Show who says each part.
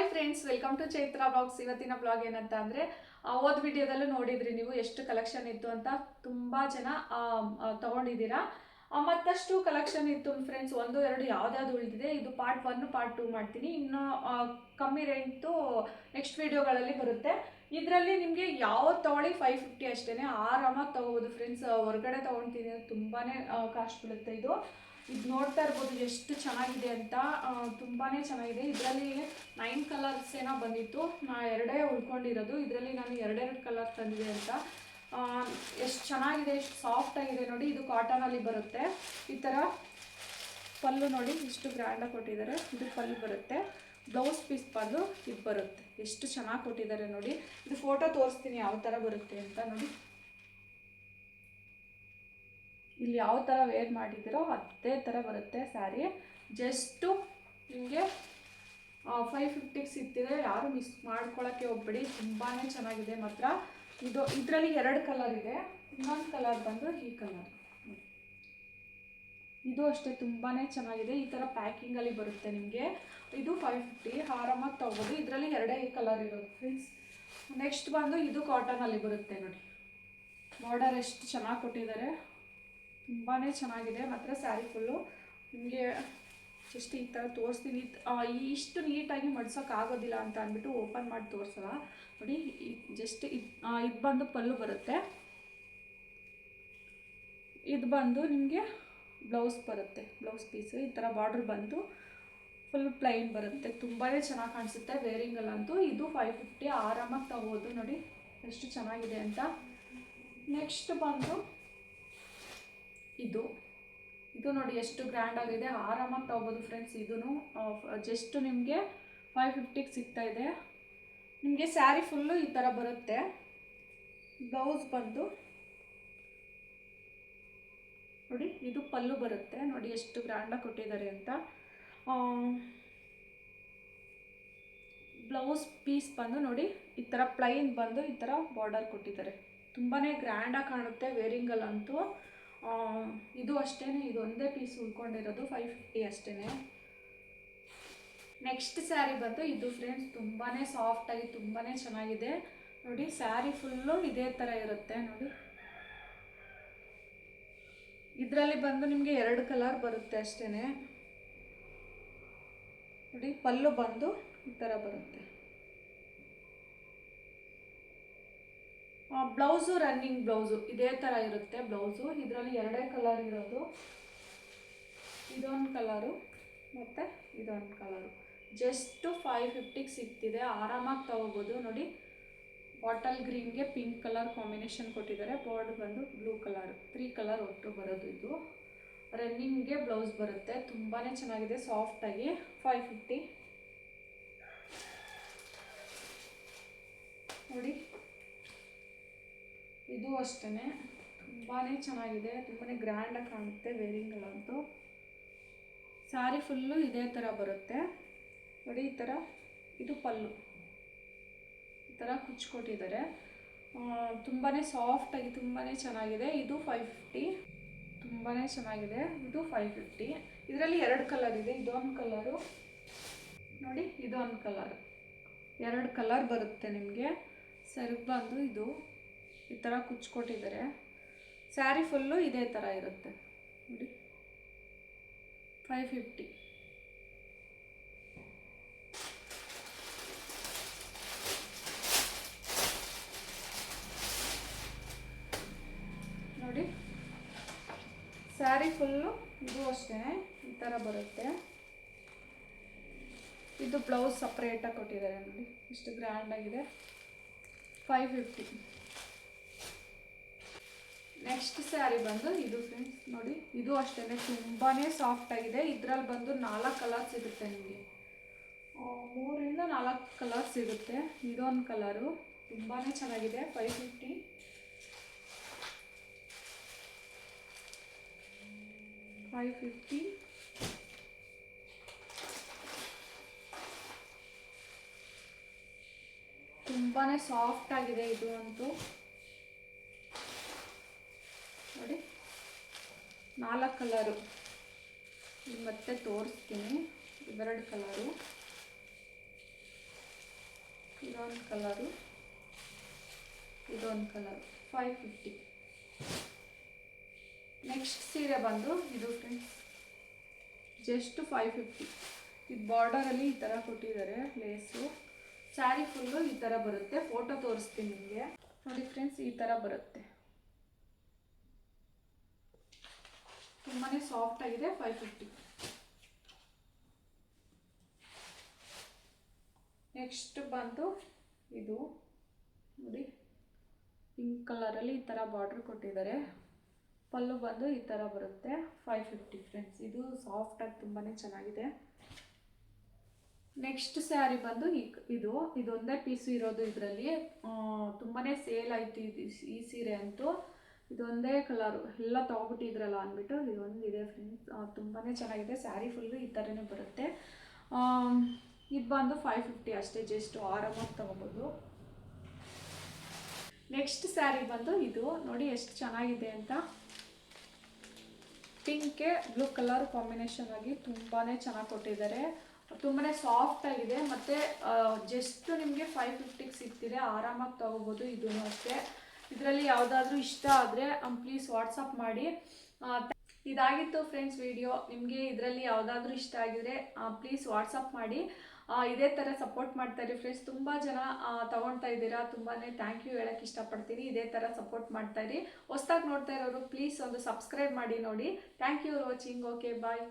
Speaker 1: Hi friends welcome to Chaitra vlogs ಇವತ್ತಿನ blog ಏನಂತ ಅಂದರೆ ಓದ್ ವಿಡಿಯೋದಲ್ಲೂ ನೋಡಿದ್ರಿ ನೀವು ಎಷ್ಟು ಕಲೆಕ್ಷನ್ ಇತ್ತು ಅಂತ. ತುಂಬ ಜನ ತಗೊಂಡಿದ್ದೀರಾ. ಮತ್ತಷ್ಟು ಕಲೆಕ್ಷನ್ ಇತ್ತು ಫ್ರೆಂಡ್ಸ್ ಒಂದು, ಎರಡು ಯಾವುದ್ಯಾವ್ದು ಉಳಿದಿದೆ. ಇದು ಪಾರ್ಟ್ ಒನ್ ಪಾರ್ಟ್ ಟೂ ಮಾಡ್ತೀನಿ. ಇನ್ನು ಕಮ್ಮಿ ರೇಂಟು ನೆಕ್ಸ್ಟ್ ವಿಡಿಯೋಗಳಲ್ಲಿ ಬರುತ್ತೆ. ಇದರಲ್ಲಿ ನಿಮಗೆ ಯಾವ್ದು ತಗೊಳ್ಳಿ ಫೈವ್ ಫಿಫ್ಟಿ ಅಷ್ಟೇ ಆರಾಮಾಗಿ ತಗೋಬೋದು ಫ್ರೆಂಡ್ಸ್ ಹೊರಗಡೆ ತೊಗೊಳ್ತೀನಿ ತುಂಬಾ ಕಾಸ್ಟ್ ಬೀಳುತ್ತೆ ಇದು. ಇದು ನೋಡ್ತಾ ಇರ್ಬೋದು, ಎಷ್ಟು ಚೆನ್ನಾಗಿದೆ ಅಂತ ತುಂಬಾ ಚೆನ್ನಾಗಿದೆ. ಇದರಲ್ಲಿ ನೈನ್ ಕಲರ್ಸ್ ಏನೋ ಬಂದಿತ್ತು. ನಾ ಎರಡೇ ಉಳ್ಕೊಂಡಿರೋದು. ಇದರಲ್ಲಿ ನಾನು ಎರಡೆರಡು ಕಲರ್ ತಂದಿದೆ ಅಂತ. ಎಷ್ಟು ಚೆನ್ನಾಗಿದೆ, ಎಷ್ಟು ಸಾಫ್ಟ್ ಆಗಿದೆ ನೋಡಿ. ಇದು ಕಾಟನಲ್ಲಿ ಬರುತ್ತೆ. ಈ ಥರ ಪಲ್ಲು ನೋಡಿ, ಇಷ್ಟು ಗ್ರ್ಯಾಂಡಾಗಿ ಕೊಟ್ಟಿದ್ದಾರೆ. ಇದು ಪಲ್ಲು ಬರುತ್ತೆ. ಬ್ಲೌಸ್ ಪೀಸ್ ಪಲ್ಲು, ಇದು ಬರುತ್ತೆ. ಎಷ್ಟು ಚೆನ್ನಾಗಿ ಕೊಟ್ಟಿದ್ದಾರೆ ನೋಡಿ. ಇದು ಫೋಟೋ ತೋರಿಸ್ತೀನಿ, ಯಾವ ಥರ ಬರುತ್ತೆ ಅಂತ ನೋಡಿ. ಇಲ್ಲಿ ಯಾವ ಥರ ವೇರ್ ಮಾಡಿದ್ದೀರೋ ಅದೇ ಥರ ಬರುತ್ತೆ ಸ್ಯಾರಿ ಜಸ್ಟು ನಿಮಗೆ ಫೈವ್ ಫಿಫ್ಟಿಗೆ ಸಿಗ್ತಿದೆ ಯಾರು ಮಿಸ್ ಮಾಡ್ಕೊಳ್ಳೋಕ್ಕೆ ಹೋಗ್ಬೇಡಿ ತುಂಬಾ ಚೆನ್ನಾಗಿದೆ ಮಾತ್ರ. ಇದು, ಇದರಲ್ಲಿ ಎರಡು ಕಲರ್ ಇದೆ. ಇನ್ನೊಂದು ಕಲರ್ ಬಂದು ಈ ಕಲರ್ ಇದು ಅಷ್ಟೇ ತುಂಬಾ ಚೆನ್ನಾಗಿದೆ. ಈ ಥರ ಪ್ಯಾಕಿಂಗಲ್ಲಿ ಬರುತ್ತೆ ನಿಮಗೆ. ಇದು ಫೈವ್ ಫಿಫ್ಟಿ ಆರಾಮಾಗಿ ತೊಗೋಬೋದು. ಇದರಲ್ಲಿ ಎರಡೇ ಕಲರ್ ಇರೋದು ಫ್ರೆಂಡ್ಸ್ ನೆಕ್ಸ್ಟ್ ಬಂದು ಇದು ಕಾಟನಲ್ಲಿ ಬರುತ್ತೆ ನೋಡಿ. ಬಾರ್ಡರ್ ಎಷ್ಟು ಚೆನ್ನಾಗಿ ಕೊಟ್ಟಿದ್ದಾರೆ. ತುಂಬಾ ಚೆನ್ನಾಗಿದೆ. ಮಾತ್ರ ಸ್ಯಾರಿ ಫುಲ್ಲು. ನಿಮಗೆ ಜಸ್ಟ್ ಈ ಥರ ತೋರಿಸ್ತೀನಿ. ಇಷ್ಟು ನೀಟಾಗಿ ಮಡ್ಸೋಕ್ಕಾಗೋದಿಲ್ಲ ಅಂತ ಅಂದ್ಬಿಟ್ಟು ಓಪನ್ ಮಾಡಿ ತೋರಿಸಲ್ಲ. ನೋಡಿ ಜಸ್ಟ್ ಇದು ಇದು ಬಂದು ಪಲ್ಲು ಬರುತ್ತೆ. ಇದು ಬಂದು ನಿಮಗೆ ಬ್ಲೌಸ್ ಬರುತ್ತೆ. ಬ್ಲೌಸ್ ಪೀಸು, ಈ ಥರ ಬಾರ್ಡ್ರ್ ಬಂದು ಫುಲ್ ಪ್ಲೈನ್ ಬರುತ್ತೆ. ತುಂಬಾ ಚೆನ್ನಾಗಿ ಕಾಣಿಸುತ್ತೆ ವೇರಿಂಗಲ್ಲಂತೂ ಇದು ಫೈವ್ ಫಿಫ್ಟಿ ಆರಾಮಾಗಿ ತಗೋದು ನೋಡಿ, ಎಷ್ಟು ಚೆನ್ನಾಗಿದೆ ಅಂತ. ನೆಕ್ಸ್ಟ್ ಬಂದು ಇದು. ಇದು ನೋಡಿ ಎಷ್ಟು ಗ್ರ್ಯಾಂಡ್ ಆಗಿದೆ. ಆರಾಮಾಗಿ ತಗೋಬೋದು ಫ್ರೆಂಡ್ಸ್ ಇದೂ ಜಸ್ಟ್ ನಿಮಗೆ ಫೈವ್ ಫಿಫ್ಟಿಗೆ ಸಿಗ್ತಾ ಇದೆ. ನಿಮಗೆ ಸ್ಯಾರಿ ಫುಲ್ಲು ಈ ಥರ ಬರುತ್ತೆ. ಬ್ಲೌಸ್ ಬಂದು. ನೋಡಿ, ಇದು ಪಲ್ಲು ಬರುತ್ತೆ. ನೋಡಿ ಎಷ್ಟು ಗ್ರ್ಯಾಂಡಾಗಿ ಕೊಟ್ಟಿದ್ದಾರೆ ಅಂತ. ಬ್ಲೌಸ್ ಪೀಸ್ ಬಂದು ನೋಡಿ, ಈ ಥರ ಪ್ಲೈನ್ ಬಂದು ಈ ಥರ ಬಾರ್ಡರ್ ಕೊಟ್ಟಿದ್ದಾರೆ. ತುಂಬಾ ಗ್ರ್ಯಾಂಡಾಗಿ ಕಾಣುತ್ತೆ ವೇರಿಂಗಲ್ಲಂತೂ ಇದು ಅಷ್ಟೇ ಒಂದೇ ಪೀಸ್ ಉಳ್ಕೊಂಡಿರೋದು ಫೈವ್ ಫಿಫ್ಟಿ ಅಷ್ಟೇ ನೆಕ್ಸ್ಟ್ ಸ್ಯಾರಿ ಬಂದು ಇದು ಫ್ರೆಂಡ್ಸ್ ತುಂಬಾ ಸಾಫ್ಟಾಗಿ ತುಂಬಾ ಚೆನ್ನಾಗಿದೆ. ನೋಡಿ ಸ್ಯಾರಿ ಫುಲ್ಲು ಇದೇ ಥರ ಇರುತ್ತೆ, ನೋಡಿ. ಇದರಲ್ಲಿ ಬಂದು ನಿಮಗೆ ಎರಡು ಕಲರ್ ಬರುತ್ತೆ ಅಷ್ಟೇ ನೋಡಿ, ಪಲ್ಲು ಬಂದು ಈ ಥರ ಬರುತ್ತೆ. ಬ್ಲೌಸು ರನ್ನಿಂಗ್ ಬ್ಲೌಸು, ಇದೇ ಥರ ಇರುತ್ತೆ ಬ್ಲೌಸು. ಇದರಲ್ಲಿ ಎರಡೇ ಕಲರ್ ಇರೋದು. ಇದೊಂದು ಕಲರು ಮತ್ತು ಇದೊಂದು ಕಲರು ಜಸ್ಟು ಫೈವ್ ಫಿಫ್ಟಿಗೆ ಸಿಗ್ತಿದೆ. ಆರಾಮಾಗಿ ತಗೋಬೋದು. ನೋಡಿ ಬಾಟಲ್ ಗ್ರೀನ್ಗೆ ಪಿಂಕ್ ಕಲರ್ ಕಾಂಬಿನೇಷನ್ ಕೊಟ್ಟಿದ್ದಾರೆ. ಬೋರ್ಡ್ ಬಂದು ಬ್ಲೂ ಕಲರ್ ತ್ರೀ ಕಲರ್ ಒಟ್ಟು ಬರೋದು ಇದು. ರನ್ನಿಂಗ್ಗೆ ಬ್ಲೌಸ್ ಬರುತ್ತೆ. ತುಂಬಾ ಚೆನ್ನಾಗಿದೆ ಸಾಫ್ಟಾಗಿ ಫೈವ್ ಫಿಫ್ಟಿ ನೋಡಿ ಇದು ಅಷ್ಟೇ ತುಂಬಾ ಚೆನ್ನಾಗಿದೆ. ತುಂಬಾ ಗ್ರ್ಯಾಂಡಾಗಿ ಕಾಣುತ್ತೆ ವೇರಿಂಗಲ್ಲಂತೂ ಸ್ಯಾರಿ ಫುಲ್ಲು ಇದೇ ಥರ ಬರುತ್ತೆ. ನೋಡಿ ಈ ಥರ ಇದು ಪಲ್ಲು. ಈ ಥರ ಕುಚ್ಕೊಟ್ಟಿದ್ದಾರೆ. ತುಂಬಾ ಸಾಫ್ಟಾಗಿ ತುಂಬಾ ಚೆನ್ನಾಗಿದೆ. ಇದು ಫೈವ್ ಫಿಫ್ಟಿ ತುಂಬಾ ಚೆನ್ನಾಗಿದೆ. ಇದು ಫೈವ್ ಫಿಫ್ಟಿ ಇದರಲ್ಲಿ ಎರಡು ಕಲರ್ ಇದೆ. ಇದೊಂದು ಕಲರು ನೋಡಿ ಇದೊಂದು ಕಲರ್ ಎರಡು ಕಲರ್ ಬರುತ್ತೆ ನಿಮಗೆ. ಸರಿ ಬಂದು ಇದು. ಈ ಥರ ಕುಚ್ಕೊಟ್ಟಿದ್ದಾರೆ. ಸ್ಯಾರಿ ಫುಲ್ಲು ಇದೇ ಥರ ಇರುತ್ತೆ. ನೋಡಿ. Five fifty. ನೋಡಿ. ಸ್ಯಾರಿ ಫುಲ್ಲು ಇದು ಅಷ್ಟೇ, ಈ ಥರ ಬರುತ್ತೆ. ಇದು ಬ್ಲೌಸ್ ಸಪ್ರೇಟಾಗಿ ಕೊಟ್ಟಿದ್ದಾರೆ ನೋಡಿ. ಇಷ್ಟು ಗ್ರ್ಯಾಂಡಾಗಿದೆ ಫೈವ್ ಫಿಫ್ಟಿ. ನೆಕ್ಸ್ಟ್ ಸ್ಯಾರಿ ಬಂದು ಇದು ಫ್ರೆಂಡ್ಸ್ ನೋಡಿ, ಇದು ಅಷ್ಟೇ ತುಂಬಾ ಸಾಫ್ಟ್ ಆಗಿದೆ. ಇದರಲ್ಲಿ ಬಂದು ನಾಲ್ಕು ಕಲರ್ ಸಿಗುತ್ತೆ ನಿಮಗೆ. ಮೂರಿಂದ ನಾಲ್ಕು ಕಲರ್ ಸಿಗುತ್ತೆ. ಇದೊಂದು ಕಲರು ತುಂಬಾ ಚೆನ್ನಾಗಿದೆ. ಫೈವ್ ಫಿಫ್ಟಿ ಫೈವ್ ಫಿಫ್ಟಿ ತುಂಬಾ ಸಾಫ್ಟ್ ಆಗಿದೆ ಇದು ಅಂತೂ. ನೋಡಿ. ನಾಲ್ಕು ಕಲರು. ಮತ್ತೆ ತೋರಿಸ್ತೀನಿ. ಇವೆರಡು ಕಲರು. ಇದೊಂದು ಕಲರು. ಇದೊಂದು ಕಲರ್. ಫೈವ್ ಫಿಫ್ಟಿ ನೆಕ್ಸ್ಟ್ ಸೀರೆ ಬಂದು ಇದು ಫ್ರೆಂಡ್ಸ್ ಜಸ್ಟ್ ಫೈವ್ ಫಿಫ್ಟಿ ಇದು ಬಾರ್ಡರಲ್ಲಿ ಈ ಥರ ಕೊಟ್ಟಿದ್ದಾರೆ ಲೇಸು ಸ್ಯಾರಿ ಫುಲ್ಲು ಈ ಥರ ಬರುತ್ತೆ. ಫೋಟೋ ತೋರಿಸ್ತೀನಿ ನಿಮಗೆ. ನೋಡಿ ಫ್ರೆಂಡ್ಸ್ ಈ ಥರ ಬರುತ್ತೆ. ತುಂಬಾ ಸಾಫ್ಟ್ ಆಗಿದೆ ಫೈವ್ ಫಿಫ್ಟಿ ನೆಕ್ಸ್ಟ್ ಬಂದು ಇದು ನೋಡಿ ಪಿಂಕ್ ಕಲರಲ್ಲಿ ಈ ಥರ ಬಾರ್ಡ್ರ್ ಕೊಟ್ಟಿದ್ದಾರೆ. ಪಲ್ಲು ಬಂದು ಈ ಥರ ಬರುತ್ತೆ ಫೈವ್ ಫಿಫ್ಟಿ ಫ್ರೆಂಡ್ಸ್ ಇದು ಸಾಫ್ಟಾಗಿ ತುಂಬಾ ಚೆನ್ನಾಗಿದೆ. ನೆಕ್ಸ್ಟ್ ಸ್ಯಾರಿ ಬಂದು ಇದು, ಇದೊಂದೇ ಪೀಸು ಇರೋದು ಇದರಲ್ಲಿ. ತುಂಬಾ ಸೇಲ್ ಆಯಿತು ಇದು ಈ ಸೀರೆ ಅಂತೂ. ಇದೊಂದೇ ಕಲರು ಎಲ್ಲ ತೊಗೊಬಿಟ್ಟಿದ್ರಲ್ಲ ಅಂದ್ಬಿಟ್ಟು ಇದೊಂದಿದೆ ಫ್ರೆಂಡ್ಸ್ ತುಂಬಾ ಚೆನ್ನಾಗಿದೆ. ಸ್ಯಾರಿ ಫುಲ್ಲು ಈ ಥರನೇ ಬರುತ್ತೆ. ಇದು ಬಂದು ಫೈವ್ ಫಿಫ್ಟಿ ಅಷ್ಟೇ ಜಸ್ಟ್ ಆರಾಮಾಗಿ ತೊಗೋಬೋದು. ನೆಕ್ಸ್ಟ್ ಸ್ಯಾರಿ ಬಂದು ಇದು. ನೋಡಿ ಎಷ್ಟು ಚೆನ್ನಾಗಿದೆ ಅಂತ. ಪಿಂಕ್ಗೆ ಬ್ಲೂ ಕಲರ್ ಕಾಂಬಿನೇಷನ್ ಆಗಿ ತುಂಬಾ ಚೆನ್ನಾಗಿ ಕೊಟ್ಟಿದ್ದಾರೆ. ತುಂಬಾ ಸಾಫ್ಟ್ ಆಗಿದೆ. ಮತ್ತು ಜಸ್ಟ್ ನಿಮಗೆ ಫೈವ್ ಫಿಫ್ಟಿಗೆ ಸಿಗ್ತಿದೆ. ಆರಾಮಾಗಿ ತೊಗೋಬೋದು. ಇದೂ ಅಷ್ಟೇ. ಇದರಲ್ಲಿ ಯಾವುದಾದ್ರೂ ಇಷ್ಟ ಆದರೆ ಪ್ಲೀಸ್ ವಾಟ್ಸಪ್ ಮಾಡಿ. ಇದಾಗಿತ್ತು ಫ್ರೆಂಡ್ಸ್ ವಿಡಿಯೋ ನಿಮಗೆ ಇದರಲ್ಲಿ ಯಾವುದಾದ್ರೂ ಇಷ್ಟ ಆಗಿದ್ರೆ ಪ್ಲೀಸ್ ವಾಟ್ಸಪ್ ಮಾಡಿ. ಇದೇ ಥರ ಸಪೋರ್ಟ್ ಮಾಡ್ತಾರೆ ಫ್ರೆಂಡ್ಸ್ ತುಂಬ ಜನ ತೊಗೊಳ್ತಾ ಇದ್ದೀರಾ? ತುಂಬಾ ಥ್ಯಾಂಕ್ ಯು ಹೇಳಕ್ಕೆ ಇಷ್ಟಪಡ್ತೀನಿ. ಇದೇ ಥರ ಸಪೋರ್ಟ್ ಮಾಡ್ತಾಯಿರಿ ಹೊಸ್ದಾಗಿ ನೋಡ್ತಾ ಇರೋರು ಪ್ಲೀಸ್ ಒಂದು ಸಬ್ಸ್ಕ್ರೈಬ್ ಮಾಡಿ ನೋಡಿ. Thank you watching okay bye